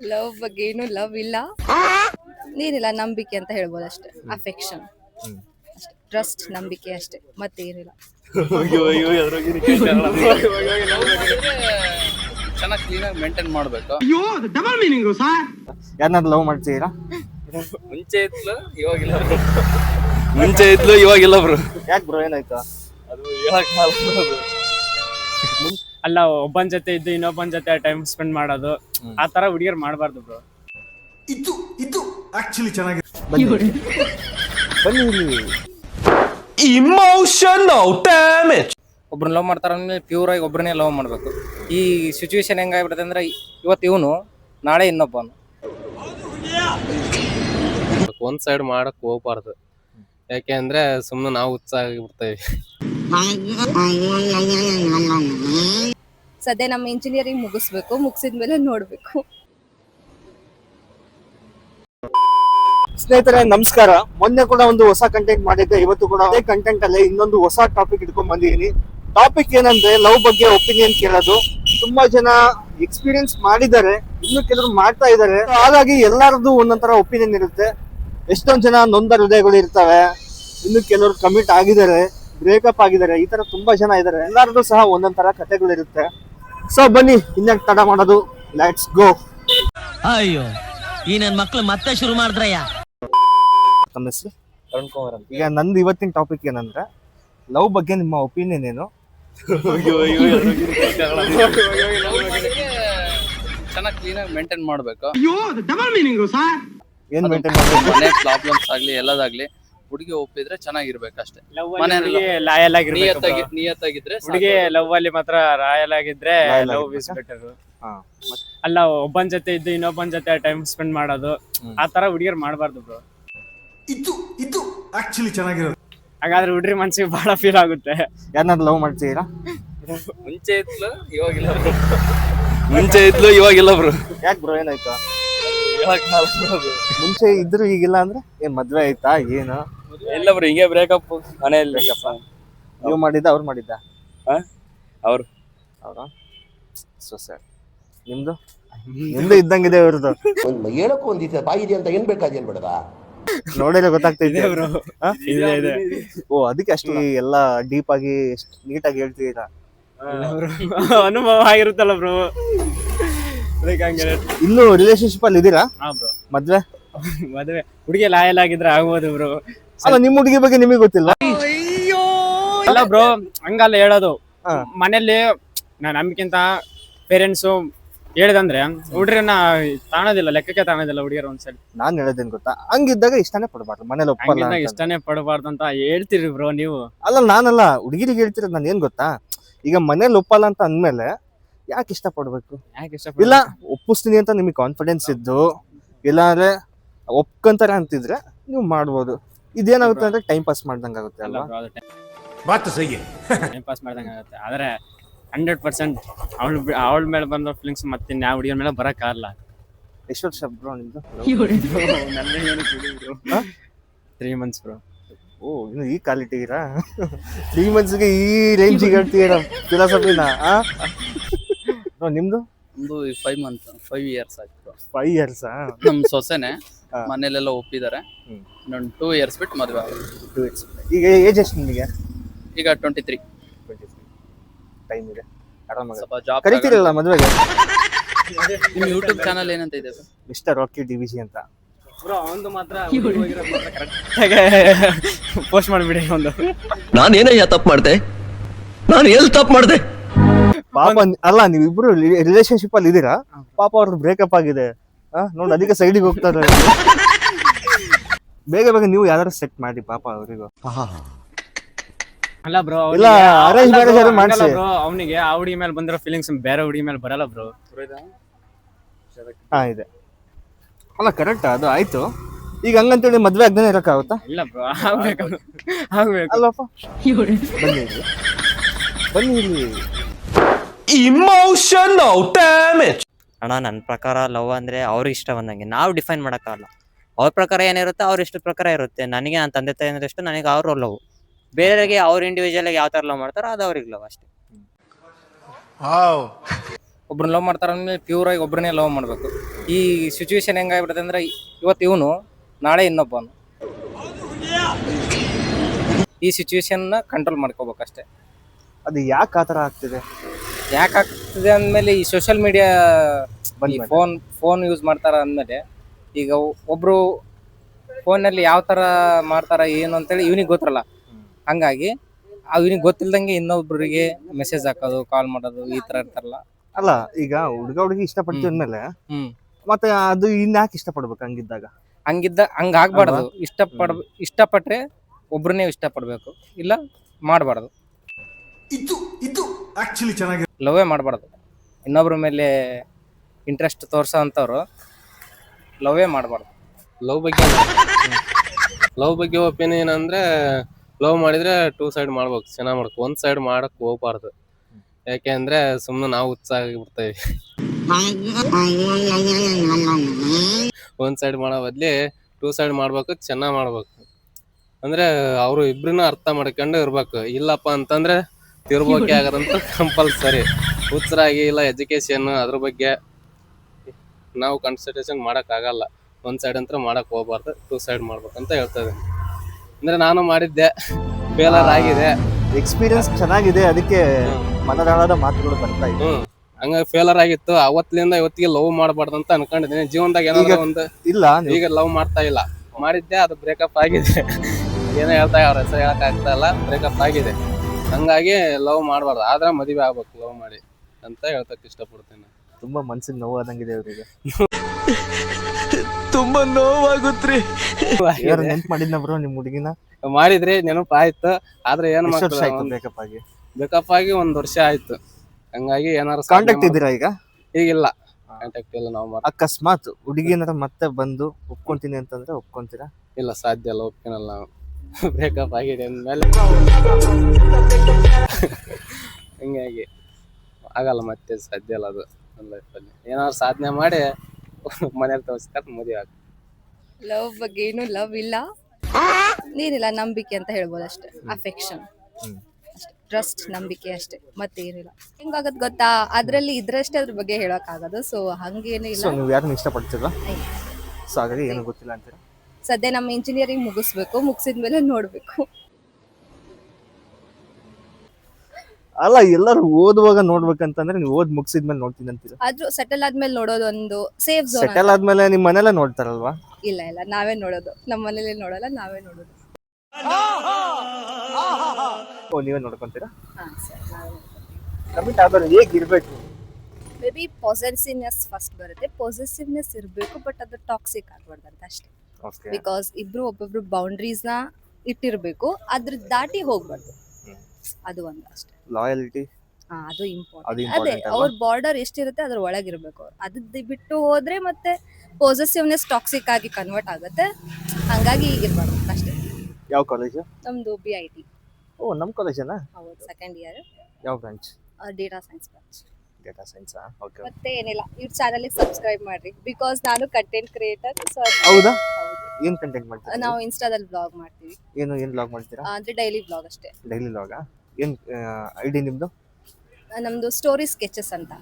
Love ಬಗ್ಗೆ ಏನು love ಇಲ್ಲ. ಏನಿಲ್ಲ ನಂಬಿಕೆ ಅಂತ ಹೇಳ್ಬೋದು ಅಷ್ಟೇ. ಅಫೆಕ್ಷನ್ ಟ್ರಸ್ಟ್ ನಂಬಿಕೆ ಅಷ್ಟೇ. ಮತ್ತೇನಿಲ್ಲ ಚೆನ್ನಾಗಿ ಕ್ಲೀನಾಗಿ ಮೇಂಟೈನ್ ಮಾಡಬೇಕು. ಯಾರನ್ನಾದ್ರು ಲವ್ ಮಾಡ್ತೀರಾ ಮುಂಚೆ ಇದ್ಲು ಇವಾಗಿಲ್ಲ ಮುಂಚೆ ಇದ್ಲು ಇವಾಗಿಲ್ಲ ಬ್ರು. ಯಾಕೆ ಬ್ರೋ ಏನಾಯ್ತು? ಅದು ಹೇಳಕ್ ಅಲ್ಲ ಒಬ್ಬನ್ ಜೊತೆ ಇದ್ದು ಇನ್ನೊಬ್ಬನ್ ಜೊತೆ ಟೈಮ್ ಸ್ಪೆಂಡ್ ಮಾಡೋದು. ಆ ತರ ಹುಡುಗಿಯರ್ ಮಾಡಬಾರ್ದು ಬ್ರೋ ಇದು ಇದು ಆಕ್ಚುಲಿ ಚೆನ್ನಾಗಿದೆ ಬನ್ನಿ. ಬನ್ನಿ ಇಲ್ಲಿ. ಇಮೋಷನಲ್ ಡ್ಯಾಮೇಜ್ ಒಬ್ರನ್ನ ಲವ್ ಮಾಡ್ತಾರ ಅಂದ್ಮೇಲೆ ಪ್ಯೂರ್ ಆಗಿ ಒಬ್ಬರನ್ನೇ ಲವ್ ಮಾಡಬೇಕು. ಈ ಸಿಚುವೇಶನ್ ಹೆಂಗಾಗ್ಬಿಡುತ್ತೆ ಅಂದ್ರೆ ಇವತ್ತು ಇವನು ನಾಳೆ ಇನ್ನೊಬ್ಬನು ಒಂದ್ ಸೈಡ್ ಮಾಡಕ್ ಹೋಗ್ಬಾರ್ದು. ಯಾಕೆ ಅಂದ್ರೆ ಸುಮ್ನೆ ನಾವು ಉತ್ಸಾಹ ಆಗಿಬಿಡ್ತೇವೆ ಸದ್ಯ ನಮ್ಮ ಇಂಜಿನಿಯರಿಂಗ್ ಮುಗಿಸ್ಬೇಕು, ಮುಗಿಸಿದ್ಮೇಲೆ ನೋಡ್ಬೇಕು. ಸ್ನೇಹಿತರೆ, ನಮಸ್ಕಾರ. ಮೊನ್ನೆ ಕೂಡ ಒಂದು ಹೊಸ ಕಂಟೆಂಟ್ ಮಾಡಿದ್ದೆ. ಇವತ್ತು ಕೂಡ ಅದೇ ಕಂಟೆಂಟ್ ಅಲ್ಲೇ ಇನ್ನೊಂದು ಹೊಸ ಟಾಪಿಕ್ ಇಟ್ಕೊಂಡ್ ಬಂದಿದ್ದೀನಿ. ಟಾಪಿಕ್ ಏನಂದ್ರೆ ಲವ್ ಬಗ್ಗೆ ಒಪಿನಿಯನ್ ಕೇಳೋದು. ತುಂಬಾ ಜನ ಎಕ್ಸ್ಪೀರಿಯನ್ಸ್ ಮಾಡಿದ್ದಾರೆ. ಇನ್ನು ಕೆಲವರು ಮಾಡ್ತಾ ಇದ್ದಾರೆ. ಹಾಗಾಗಿ ಎಲ್ಲರದ್ದು ಒಂದೊಂದರ ಒಪಿನಿಯನ್ ಇರುತ್ತೆ. ಎಷ್ಟೊಂದ್ ಜನ ನೊಂದ ಹೃದಯಗಳು ಇರ್ತವೆ. ಇನ್ನು ಕೆಲವರು ಕಮಿಟ್ ಆಗಿದ್ದಾರೆ ಬ್ರೇಕಪ್ ಆಗಿದ್ದಾರೆ. ಈ ತರ ತುಂಬಾ ಜನ ಇದ್ದಾರೆ. ಎಲ್ಲರದ್ದು ಸಹ ಒಂದೊಂದರ ತರ ಕಥೆಗಳು ಇರುತ್ತೆ ಸೊ ಬನ್ನಿ ಇನ್ಯಾಕ್ ತಡ ಮಾಡೋದು ಲೆಟ್ಸ್ ಗೋ ಅಯ್ಯೋ ಈ ನನ್ ಮಕ್ಳು ಮತ್ತೆ ಶುರು ಮಾಡಿದ್ರಯ್ಯ ತಮ್ಮ ಹೆಸರು ಈಗ ನಂದು ಇವತ್ತಿನ ಟಾಪಿಕ್ ಏನಂದ್ರೆ ಲವ್ ಬಗ್ಗೆ ನಿಮ್ಮ ಒಪಿನಿಯನ್ ಏನು ಚೆನ್ನಾಗಿ ಕ್ಲೀನಾಗಿ ಮೇಂಟೈನ್ ಮಾಡಬೇಕು ಏನ್ ಮೇಂಟೈನ್ ಮಾಡ್ಬೇಕು ಮನೆ ಪ್ರಾಬ್ಲಮ್ಸ್ ಆಗಲಿ ಎಲ್ಲದಾಗ್ಲಿ ಹುಡುಗಿ ಒಪ್ಪಿದ್ರೆ ಚೆನ್ನಾಗಿರ್ಬೇಕು ಅಷ್ಟೇ ಲವ್ ಮನೆಯಲ್ಲಿ ಲಾಯಲ್ ಆಗಿರ್ಬೇಕು ನಿಯತ್ತಾಗಿ ನಿಯತ್ತಾಗಿದ್ರೆ ಸಾಕು. ಹುಡುಗಿ ಲವ್ ಅಲ್ಲಿ ಮಾತ್ರ ರಾಯಲ್ ಆಗಿದ್ರೆ Loyal ಲವ್ ಆಗಿರ್ಬೇಕಾ? ಇಸ್ ಬೆಟರ್ ಹಾ, ಅಲ್ಲ ಒಬ್ಬನ್ ಜೊತೆ ಇದ್ದು ಇನ್ನೊಬ್ಬನ್ ಜೊತೆ ಟೈಮ್ ಸ್ಪೆಂಡ್ ಮಾಡೋದು ಆ ತರ ಹುಡುಗಿಯರ್ ಮಾಡಬಾರ್ದು ಬ್ರೋ ಇದು ಇದು ಆಕ್ಚುಲಿ ಚೆನ್ನಾಗಿರೋದು. ಹಾಗಾದ್ರೆ ಹುಡ್ರಿ ಮನ್ಸಿಗೆ ಬಹಳ ಫೀಲ್ ಆಗುತ್ತೆ. ಯಾರನ್ನಾದ್ರು ಲವ್ ಮಾಡ್ತೀರಾ ಮುಂಚೆ ಇದ್ಲು ಇವಾಗಿಲ್ಲ bro. ಮುಂಚೆ ಇದ್ಲು ಇವಾಗಿಲ್ಲ ಬ್ರೋ ಯಾಕೆ ಬ್ರೋ ಏನಾಯ್ತು? ಮುಂಚೆ ಇದ್ರು ಈಗಿಲ್ಲ ಅಂದ್ರೆ? ಏನ್ ಮದ್ವೆ ಆಯ್ತಾ ಏನು? ಇಲ್ಲ ಬ್ರೋ ಹಿಂಗೆ ಬ್ರೇಕಪ್ ಮನೆಯಲ್ಲಿ ನೀವು ಮಾಡಿದ್ದ ಅವ್ರು ಮಾಡಿದ್ದ? ಅವ್ರು. ಸೊ ಸೊಸೆ ನಿಮ್ದು? ನಿಮ್ದು ಇದ್ದಂಗಿದೆ ಇವ್ರದ್ದು. ಒಂದು ಹೇಳಕ್ಕೂ ಒಂದಿದೆ ಬಾಯಿ ಇದೆ ಅಂತ ಏನ್ ಬೇಕಾದೇನ್ ಬೇಡದ ನೋಡಿದ್ರೆ ಗೊತ್ತಾಗ್ತಿದೆ ಹಾ? ಇದೆ ಇದೆ ಓ ಅದಕ್ಕೆ ಅಷ್ಟು ಎಲ್ಲ ಡೀಪ್ ಆಗಿ ನೀಟಾಗಿ ಹೇಳ್ತೀರಾ ಅನುಭವ ಆಗಿರುತ್ತಲ್ಲ ಬ್ರೋ. ಇನ್ನು ರಿಲೇಶನ್ಶಿಪ್ ಅಲ್ಲಿ ಇದೀರಾ? ಮದ್ವೆ? ಮದುವೆ. ಹುಡುಗಿ ಲಾಯಲ್ ಆಗಿದ್ರೆ ಆಗ್ಬೋದು ಬ್ರೋ. ಅಲ್ಲ ನಿಮ್ ಹುಡುಗಿ ಬಗ್ಗೆ ನಿಮಗೆ ಗೊತ್ತಿಲ್ಲ ಅಲ್ಲ ಬ್ರೋ ಹಂಗಲ್ಲ ಹೇಳೋದು. ಮನೆಯಲ್ಲಿ ಮನೇಲಿ ನಾ ನಮ್ಗಿಂತ ಪೇರೆಂಟ್ಸು ಹೇಳಿದಂದ್ರೆ ಹುಡುಗರನ್ನ ತಾಣೋದಿಲ್ಲ ಲೆಕ್ಕಕ್ಕೆ ತಾಣೋದಿಲ್ಲ ಹುಡುಗಿಯರು ಒಂದ್ಸಲಿ. ನಾನ್ ಹೇಳೋದೇನ್ ಗೊತ್ತಾ? ಹಂಗಿದ್ದಾಗ ಇಷ್ಟನೇ ಪಡಬಾರ್ದು ಮನೇಲಿ ಒಪ್ಪಲ್ಲ. ಇಷ್ಟನೇ ಪಡಬಾರ್ದು ಅಂತ ಹೇಳ್ತೀರಿ ಬ್ರೋ ನೀವು. ಅಲ್ಲ ನಾನಲ್ಲ ಹುಡುಗಿರಿಗೆ ಹೇಳ್ತಿರೋದು ನಾನು ಏನ್ ಗೊತ್ತಾ? ಈಗ ಮನೇಲಿ ಒಪ್ಪಲ್ಲ ಅಂತ ಅಂದ್ಮೇಲೆ ಯಾಕೆ ಇಷ್ಟ ಪಡ್ಬೇಕು ಯಾಕೆ ಇಷ್ಟ ಇಲ್ಲ ಒಪ್ಪಿಸ್ತೀನಿ ಅಂತ ನಿಮಗೆ ಕಾನ್ಫಿಡೆನ್ಸ್ ಇದ್ದು ಇಲ್ಲಾಂದ್ರೆ ಒಪ್ಕೊಂತಾರೆ ಅಂತಿದ್ರೆ ನೀವು ಮಾಡ್ಬೋದು. ಇದೇನಾಗುತ್ತೆ ಅಂದ್ರೆ ಟೈಮ್ ಪಾಸ್ ಮಾಡ್ದಂಗೆ ಆಗುತ್ತೆ ಅಲ್ಲ ಅಲ್ವಾ? ಬಾತ್ ಸಹಿ. ಟೈಮ್ ಪಾಸ್ ಮಾಡ್ದಂಗೆ ಆಗುತ್ತೆ. ಆದ್ರೆ ಹಂಡ್ರೆಡ್ ಪರ್ಸೆಂಟ್ ಅವಳು ಅವಳ ಮೇಲೆ ಬಂದ ಫೀಲಿಂಗ್ಸ್ ಮತ್ತೆ ಯಾವ ಹುಡುಗಿಯ ಮೇಲೆ ಬರಕ್ಕಾಗಲ್ಲ ಎಷ್ಟು ವರ್ಷ ಬ್ರೋ ನಿಮ್ದು? ತ್ರೀ ಮಂತ್ಸ್ ಬ್ರೋ ಓ ಇನ್ನು ಈ ಕ್ವಾಲಿಟಿ ಇರಾ? ತ್ರೀ ಮಂತ್ಸ್ಗೆ ಈ ರೇಂಜಿಗೆ ಹೇಳ್ತೀರ ಫಿಲಾಸಫಿನ ನಿಮ್ದು? ಒಂದು ಫೈವ್ ಮಂತ್ ಫೈವ್ ಇಯರ್ಸ್ ಆಯ್ತು ಫೈವ್ ಇಯರ್ಸ್ ನಮ್ಮ ಸೊಸೆನೆ. ಮನೇಲೆಲ್ಲ ಒಪ್ಪಿದ್ದಾರೆ. ಹ್ಮ್. ಇನ್ನೊಂದು ಟೂ ಇಯರ್ಸ್ ಬಿಟ್ಟು ಮದುವೆ ಆಗುತ್ತೆ ಟೂ ಇಯರ್ಸ್ ಈಗ ಏಜ್ ಎಷ್ಟು ನಿಮಗೆ? ಈಗ ಟ್ವೆಂಟಿ ತ್ರೀ ಟೈಮ್ ಇದೆ. ಆರಾಮಾಗಿ. ಸ್ವಲ್ಪ ಜಾಬ್ ಕರಿತೀರಲ್ಲ ಮದುವೆಗೆ? ನಿಮ್ಮ ಯೂಟ್ಯೂಬ್ ಚಾನಲ್ ಏನಂತ ಇದೆ mister Rocky D V G ಅಂತ. ಬ್ರೋ ಅವನು ಮಾತ್ರ ಕರೆಕ್ಟಾಗಿ ಪೋಸ್ಟ್ ಮಾಡಿಬಿಡಿ ಒಂದು. ನಾನೇನಯ್ಯ ತಪ್ಪು ಮಾಡ್ದೆ? ನಾನು ಎಲ್ಲಿ ತಪ್ಪು ಮಾಡ್ದೆ? ಪಾಪ ಅಲ್ಲ ನೀವಿಬ್ರು ರಿಲೇಶನ್ಶಿಪ್ ಅಲ್ಲಿ ಇದೀರಾ? ಪಾಪ ಅವ್ರದ್ದು ಬ್ರೇಕಪ್ ಆಗಿದೆ. ನೋಡಿ ಅದಕ್ಕೆ ಸೈಡಿಗೆ ಹೋಗ್ತಾರೆ ಬೇಗ ಬೇಗ ನೀವು ಯಾರು ಸೆಟ್ ಮಾಡಿ ಪಾಪ ಅವರಿಗೂ. ಅಲ್ಲ ಬ್ರೋ ಇಲ್ಲ, ಮಾಡ್ಸಿ. ಬ್ರೋ ಅವನಿಗೆ ಆ ಹುಡುಗಿ ಮೇಲೆ ಬಂದಿರೋ ಫೀಲಿಂಗ್ಸ್ ಬೇರೆ ಹುಡುಗಿ ಮೇಲೆ ಬರಲ್ಲ ಬ್ರೋ ಹಾ ಇದೆ. ಅಲ್ಲ ಕರೆಕ್ಟ್ ಅದು ಆಯ್ತು. ಈಗ ಹಂಗಂತೇಳಿ ಮದ್ವೆ ಆಗ್ದೇನೆ ಇರಕ್ಕಾಗುತ್ತಾ? ಇಲ್ಲ ಬ್ರೋ ಆಗ್ಬೇಕು. ಆಗ್ಬೇಕು. ಅಲ್ಲಪ್ಪ. ಬನ್ನಿ ಇಲ್ಲಿ. ಬನ್ನಿ ಇಲ್ಲಿ. ಇಮೋಷನಲ್ ಡ್ಯಾಮೇಜ್ ಅಣ್ಣ ನನ್ನ ಪ್ರಕಾರ ಲವ್ ಅಂದ್ರೆ ಅವ್ರಿಗೆ ಇಷ್ಟ ಬಂದಂಗೆ ನಾವು ಡಿಫೈನ್ ಮಾಡೋಕ್ಕಾಗಲ್ಲ. ಅವ್ರ ಪ್ರಕಾರ ಏನಿರುತ್ತೆ ಅವ್ರ ಇಷ್ಟದ ಪ್ರಕಾರ ಇರುತ್ತೆ. ನನಗೆ ನನ್ನ ತಂದೆ ತಾಯಿ ಅಂದ್ರೆ ಇಷ್ಟ ನನಗೆ ಅವ್ರ ಲವ್ ಬೇರೆಯವರಿಗೆ ಅವ್ರ ಇಂಡಿವಿಜುವಲ್ ಯಾವ ಥರ ಲವ್ ಮಾಡ್ತಾರೋ ಅದು ಅವ್ರಿಗೆ ಲವ್ ಅಷ್ಟೇ. ಒಬ್ರನ್ನ ಲವ್ ಮಾಡ್ತಾರ ಅಂದ್ಮೇಲೆ ಪ್ಯೂರ್ ಆಗಿ ಒಬ್ಬರನ್ನೇ ಲವ್ ಮಾಡಬೇಕು. ಈ ಸಿಚುವೇಶನ್ ಹೆಂಗಾಗ್ಬಿಡುತ್ತೆ ಅಂದ್ರೆ ಇವತ್ತು ಇವನು ನಾಳೆ ಇನ್ನೊಬ್ಬನು. ಈ ಸಿಚುವೇಶನ್ನ ಕಂಟ್ರೋಲ್ ಮಾಡ್ಕೋಬೇಕಷ್ಟೇ. ಅದು ಯಾಕೆ ಆ ಥರ ಆಗ್ತಿದೆ? ಯಾಕೆ ಆಗ್ತದೆ ಅಂದಮೇಲೆ ಈ ಸೋಷಿಯಲ್ ಮೀಡಿಯಾ ಈ ಫೋನ್ ಫೋನ್ ಯೂಸ್ ಮಾಡ್ತಾರ ಅಂದಮೇಲೆ ಈಗ ಒಬ್ರು ಫೋನಲ್ಲಿ ಯಾವ ತರ ಮಾಡ್ತಾರ ಏನು ಅಂತೇಳಿ ಇವನಿಗೆ ಗೊತ್ತಿರಲ್ಲ. ಹಂಗಾಗಿ ಇವನಿಗೆ ಗೊತ್ತಿಲ್ದಂಗೆ ಇನ್ನೊಬ್ರಿಗೆ ಮೆಸೇಜ್ ಹಾಕೋದು ಕಾಲ್ ಮಾಡೋದು ಈ ತರ ಇರ್ತಾರಲ್ಲ. ಅಲ್ಲ ಈಗ ಹುಡುಗ ಹುಡುಗಿ ಇಷ್ಟಪಡ್ತೀವಿ ಅಂದಮೇಲೆ ಹ್ಮ್. ಮತ್ತೆ ಅದು ಇನ್ಯಾಕೆ ಇಷ್ಟಪಡ್ಬೇಕು ಹಂಗಿದ್ದಾಗ? ಹಂಗಿದ್ದ ಹಂಗ ಆಗ್ಬಾರ್ದು ಇಷ್ಟಪಡ್ ಇಷ್ಟಪಟ್ರೆ ಒಬ್ರನ್ನೇ ಇಷ್ಟಪಡ್ಬೇಕು. ಇಲ್ಲ ಮಾಡಬಾರ್ದು. ಇದು ಇದು ಆಕ್ಚುಲಿ ಚೆನ್ನಾಗಿರೋದು ಲವೇ ಮಾಡಬಾರ್ದು. ಇನ್ನೊಬ್ಬರ ಮೇಲೆ ಇಂಟ್ರೆಸ್ಟ್ ತೋರಿಸೋ ಅಂಥವ್ರು ಲವ್ವೇ ಮಾಡಬಾರ್ದು. ಲವ್ ಬಗ್ಗೆ ಲವ್ ಬಗ್ಗೆ ಒಪಿನಿಯನ್ ಅಂದ್ರೆ ಲವ್ ಮಾಡಿದ್ರೆ ಟೂ ಸೈಡ್ ಮಾಡ್ಬೇಕು ಚೆನ್ನಾಗಿ ಮಾಡ್ಬೇಕು. ಒಂದ್ ಸೈಡ್ ಮಾಡಕ್ ಹೋಗ್ಬಾರ್ದು. ಯಾಕೆ ಸುಮ್ಮನೆ ನಾವು ಉತ್ಸಾಹ ಆಗಿಬಿಡ್ತೇವೆ. ಒಂದ್ ಸೈಡ್ ಮಾಡೋ ಬದ್ಲಿ ಟೂ ಸೈಡ್ ಮಾಡ್ಬೇಕು, ಚೆನ್ನಾಗಿ ಮಾಡ್ಬೇಕು. ಅಂದ್ರೆ ಅವರು ಇಬ್ರನ್ನ ಅರ್ಥ ಮಾಡ್ಕೊಂಡು ಇರ್ಬೇಕು. ಇಲ್ಲಪ್ಪ ಅಂತಂದ್ರೆ ತಿರ್ಬೋಕೆ ಆಗದಂತ ಕಂಪಲ್ಸರಿ ಹುಚ್ಚರಾಗಿ ಇಲ್ಲ ಎಜುಕೇಶನ್ ಅದ್ರ ಬಗ್ಗೆ ನಾವು ಕನ್ಸಲ್ಟೇಷನ್ ಮಾಡಕ್ ಆಗಲ್ಲ. ಒಂದ್ ಸೈಡ್ ಅಂತ ಮಾಡಕ್ ಹೋಗ್ಬಾರ್ದು ಟೂ ಸೈಡ್ ಮಾಡ್ಬೇಕಂತ ಹೇಳ್ತಾ ಇದ್ದೀನಿ. ಅಂದ್ರೆ ನಾನು ಮಾಡಿದ್ದೆ ಫೇಲರ್ ಆಗಿದೆ. ಎಕ್ಸ್ಪೀರಿಯನ್ಸ್ ಚೆನ್ನಾಗಿದೆ ಅದಕ್ಕೆ ಮನದಾಳದ ಮಾತುಗಳು ಬರ್ತಾ ಇದೆ. ಹಂಗ ಹಂಗಾಗಿ ಫೇಲರ್ ಆಗಿತ್ತು ಅವತ್ತಿನಿಂದ ಇವತ್ತಿಗೆ ಲವ್ ಮಾಡಬಾರ್ದು ಅಂತ ಅನ್ಕೊಂಡಿದ್ದೀನಿ. ಜೀವನದಾಗ ಏನಾದ್ರು ಒಂದು ಇಲ್ಲ ಈಗ ಲವ್ ಮಾಡ್ತಾ ಇಲ್ಲ. ಮಾಡಿದ್ದೆ ಅದು ಬ್ರೇಕಪ್ ಆಗಿದೆ. ಏನೋ ಹೇಳ್ತಾ ಅವ್ರ ಹೆಸರು ಹೇಳಕ್ ಆಗ್ತಾ ಇಲ್ಲ ಬ್ರೇಕಪ್ ಆಗಿದೆ. ಹಂಗಾಗಿ ಲವ್ ಮಾಡಬಾರ್ದು. ಆದ್ರೆ ಮದುವೆ ಆಗ್ಬೇಕು ಲವ್ ಮಾಡಿ ಅಂತ ಹೇಳ್ತಕ್ಕೆ ಇಷ್ಟಪಡ್ತೀನಿ. ತುಂಬಾ ಮನ್ಸಿಗೆ ನೋವಾದಂಗಿದೆ ಅವ್ರಿಗೆ ತುಂಬಾ ನೋವಾಗುತ್ತ್ರಿ ಇವ್ರ ನೆನ್ಪ್ ಮಾಡಿದ್ನ ಬ್ರೋ ನಿಮ್ ಹುಡುಗಿನ? ಮಾಡಿದ್ರಿ ನೆನಪು ಆಯ್ತು. ಆದ್ರೆ ಏನ್ ಎಷ್ಟು ವರ್ಷ ಆಯ್ತು ಮಾಡ್ತಾರೆ ಬ್ರೇಕಪ್ ಆಗಿ? ಬೇಕಪ್ ಆಗಿ ಒಂದ್ ವರ್ಷ ಆಯ್ತು. ಹಂಗಾಗಿ ಏನಾರು ಕಾಂಟ್ಯಾಕ್ಟ್ ಇದ್ದೀರಾ ಈಗ? ಈಗಿಲ್ಲ. ಕಾಂಟ್ಯಾಕ್ಟ್ ಇಲ್ಲ ನಾವು ಮಾಡ್- ಅಕಸ್ಮಾತ್ ಹುಡುಗಿ ಏನಾರ ಮತ್ತೆ ಬಂದು ಒಪ್ಕೊಂತೀನಿ ಅಂತಂದ್ರೆ ಒಪ್ಕೊಂತೀರಾ? ಇಲ್ಲ ಸಾಧ್ಯ ಇಲ್ಲ ಒಪ್ಕೊಳಲ್ಲ ನಾವು ಬ್ರೇಕಪ್ ಆಗಿದೆ ಅಂದಮೇಲೆ. ಹಂಗಾಗಿ ಆಗಲ್ಲ ಮತ್ತೆ ಸಾಧ್ಯ ಇಲ್ಲ ಅದು ನನ್ನ ಲೈಫಲ್ಲಿ ಏನಾದ್ರು ಸಾಧನೆ ಮಾಡಿ ಮನೇಲಿ ತೋರಿಸ್ತಾರೆ ಮದುವೆ ಆಗ ಲವ್ ಬಗ್ಗೆ ಏನು ಲವ್ ಇಲ್ಲ. ಏನಿಲ್ಲ ನಂಬಿಕೆ ಅಂತ ಹೇಳ್ಬೋದು ಅಷ್ಟೇ. ಅಫೆಕ್ಷನ್ ಅಷ್ಟೇ. ಟ್ರಸ್ಟ್ ನಂಬಿಕೆ ಅಷ್ಟೇ. ಮತ್ತೆ ಏನಿಲ್ಲ. ಹೆಂಗಾಗತ್ ಗೊತ್ತಾ? ಅದ್ರಲ್ಲಿ ಇದ್ರಷ್ಟೇ ಅದ್ರ ಬಗ್ಗೆ ಹೇಳಕ್ ಆಗೋದು ಸೊ ಹಂಗೇನು ಇಲ್ಲ. ಸೊ ನೀವು ಯಾರನ್ನ ಇಷ್ಟಪಡ್ತೀರಾ. ಸೊ ಹಾಗಾಗಿ ಏನು ಗೊತ್ತಿಲ್ಲ ಅಂತೀರಾ? ಸದ್ಯ ನಮ್ಮ ಇಂಜಿನಿಯರಿಂಗ್ ಮುಗಿಸ್ಬೇಕು ಮುಗಿಸಿದ್ಮೇಲೆ ನೋಡ್ಬೇಕು. ಅಲ್ಲ ಎಲ್ಲರೂ ಓದುವಾಗ ನೋಡ್ಬೇಕಂತಂದ್ರೆ ನೀವು ಓದ್ ಮುಗಿಸಿದ್ಮೇಲೆ ನೋಡ್ತೀನಿ ಅಂತೀರ? ಆದ್ರೂ ಸೆಟಲ್ ಆದ್ಮೇಲೆ ನೋಡೋದು ಒಂದು ಸೇಫ್ ಝೋನ್ ಸೆಟಲ್ ಆದ್ಮೇಲೆ ನಿಮ್ಮ ಮನೆಲ್ಲ ನೋಡ್ತಾರಲ್ವಾ? ಇಲ್ಲ ಇಲ್ಲ ನಾವೇ ನೋಡೋದು. ನಮ್ಮ ಮನೇಲಿ ನೋಡಲ್ಲ ನಾವೇ ನೋಡೋದು. ಓ ನೀವೇ ನೋಡ್ಕೊಂತೀರಾ? ಹಾ ಸರ್ ಕಮಿಟ್ ಆದ್ರೆ ಹೇಗಿರ್ಬೇಕು ಮೇ ಬಿ ಪಾಸೆಸಿವ್ನೆಸ್ ಫಸ್ಟ್ ಬರುತ್ತೆ. ಪೊಸೆಸಿವ್ನೆಸ್ ಇರಬೇಕು ಬಟ್ ಅದು ಟಾಕ್ಸಿಕ್ ಆಗಬಾರ್ದು ಅಂತ ಅಷ್ಟೇ. ಬಿಕಾಸ್ ಇಬ್ರು ಒಬ್ಬೊಬ್ರು ಬೌಂಡ್ರೀಸ್ನ ಇಟ್ಟಿರ್ಬೇಕು ಅದ್ರ ದಾಟಿ ಹೋಗ್ಬಾರ್ದು. ಅದು ಒಂದು ಅಷ್ಟೇ. ಲಾಯಲ್ಟಿ ಅದು ಇಂಪಾರ್ಟೆಂಟ್ ಅದೇ ಅವ್ರ ಬಾರ್ಡರ್ ಎಷ್ಟಿರುತ್ತೆ ಅದ್ರ ಒಳಗಿರ್ಬೇಕು ಅವ್ರು. ಅದು ಬಿಟ್ಟು ಹೋದ್ರೆ ಮತ್ತೆ ಪೊಸೆಸಿವ್ನೆಸ್ ಟಾಕ್ಸಿಕ್ ಆಗಿ ಕನ್ವರ್ಟ್ ಆಗುತ್ತೆ. ಹಂಗಾಗಿ ಇರ್ಬಾರ್ದು ಅಷ್ಟೇ. ಯಾವ ಕಾಲೇಜ್ ನಮ್ದು ಬಿ ಐ ಟಿ ಓ ನಮ್ಮ ಕಾಲೇಜನಾ ಹೌದು ಸೆಕೆಂಡ್ ಇಯರ್ ಯಾವ branch data science branch data science okay ಮತ್ತೆ ಏನಿಲ್ಲ ಇವ್ರ ಚಾನಲ್ಗೆ ಸಬ್ಸ್ಕ್ರೈಬ್ ಮಾಡ್ರಿ. ಬಿಕಾಸ್ ನಾನು ಕಂಟೆಂಟ್ ಕ್ರಿಯೇಟರ್ ಸೊ ಹೌದಾ? ಏನ್ ಕಂಟೆಂಟ್ ಮಾಡ್ತೀರಾ ನಾವು? ಇನ್ಸ್ಟಾದಲ್ಲಿ ಬ್ಲಾಗ್ ಮಾಡ್ತೀವಿ. ಏನು ಏನ್ ಬ್ಲಾಗ್ ಮಾಡ್ತೀರಾ? ಅಂದ್ರೆ ಡೈಲಿ ಬ್ಲಾಗ್ ಅಷ್ಟೇ. ಡೈಲಿ ಬ್ಲಾಗ ಏನ್ ಐಡಿ ನಿಮ್ದು? ನಮ್ದು ಸ್ಟೋರಿ ಸ್ಕೆಚಸ್ ಅಂತ.